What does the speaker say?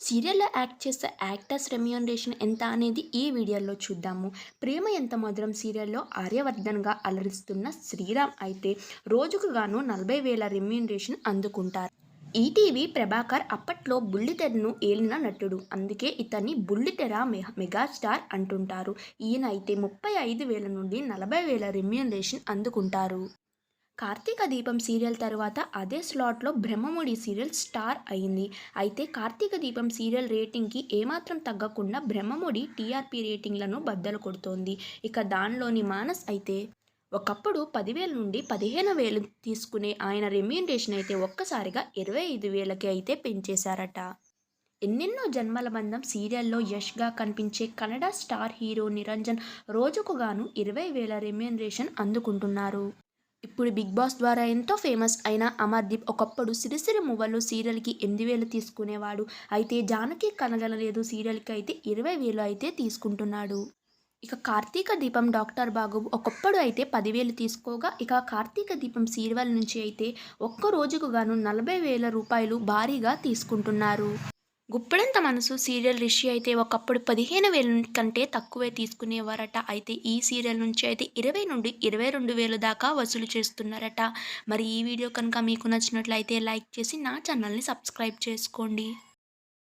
సీరియల్‌లో యాక్ట్ చేసే actors remuneration ఎంత అనేది ఈ వీడియోలో చూద్దాము. 'ప్రేమ ఎంత మధురం' సీరియల్‌లో ఆర్యవర్ధన్‌గా అలరిస్తున్న శ్రీరామ్ అయితే రోజుకు గాను 40,000 రెమ్యూనరేషన్ అందుకుంటారు. ఈటీవీ ప్రభాకర్ అప్పట్లో బుల్లితెరను ఏలిన నటుడు. అందుకే ఇతన్ని బుల్లితెర మెగాస్టార్ అంటుంటారు. ఈయన అయితే 35,000 నుండి నలభై వేల రెమ్యూనరేషన్ అందుకుంటారు. 'కార్తీక దీపం' సీరియల్ తరువాత అదే స్లాట్లో 'బ్రహ్మముడి' సీరియల్ స్టార్ అయింది. అయితే 'కార్తీక దీపం' సీరియల్ రేటింగ్‌కి ఏమాత్రం తగ్గకుండా 'బ్రహ్మముడి' టీఆర్పీ రేటింగ్లను బద్దలు కొడుతోంది. ఇక దానిలోని మానస్ అయితే ఒకప్పుడు పదివేల నుండి 15,000 తీసుకునే ఆయన రెమ్యూనరేషన్ అయితే ఒక్కసారిగా 25,000కి అయితే పెంచేశారట. 'ఎన్నెన్నో జన్మల బంధం' సీరియల్లో యష్‌గా కనిపించే కన్నడ స్టార్ హీరో నిరంజన్ రోజుకు గాను 20,000 రెమ్యూనరేషన్ అందుకుంటున్నారు. ఇప్పుడు 'బిగ్ బాస్' ద్వారా ఎంతో ఫేమస్ అయిన అమర్దీప్ ఒకప్పుడు 'సిరిసిరి మువ్వలు' సీరియల్‌కి 8,000 తీసుకునేవాడు. అయితే 'జానకి కనగలలేదు సీరియల్‌కి అయితే ఇరవై వేలు అయితే తీసుకుంటున్నాడు. ఇక 'కార్తీక దీపం' డాక్టర్ బాబు ఒకప్పుడు అయితే పదివేలు తీసుకోగా ఇక 'కార్తీక దీపం' సీరియల్ నుంచి అయితే ఒక్క రోజుకు గాను 40,000 రూపాయలు భారీగా తీసుకుంటున్నారు. 'గుప్పెడంత మనసు' సీరియల్ రిషి అయితే ఒకప్పుడు 15,000 కంటే తక్కువే తీసుకునేవారట. అయితే ఈ సీరియల్ నుంచి అయితే 20 నుండి 22,000 దాకా వసూలు చేస్తున్నారట. మరి ఈ వీడియో కనుక మీకు నచ్చినట్లయితే లైక్ చేసి నా ఛానల్ని సబ్స్క్రైబ్ చేసుకోండి.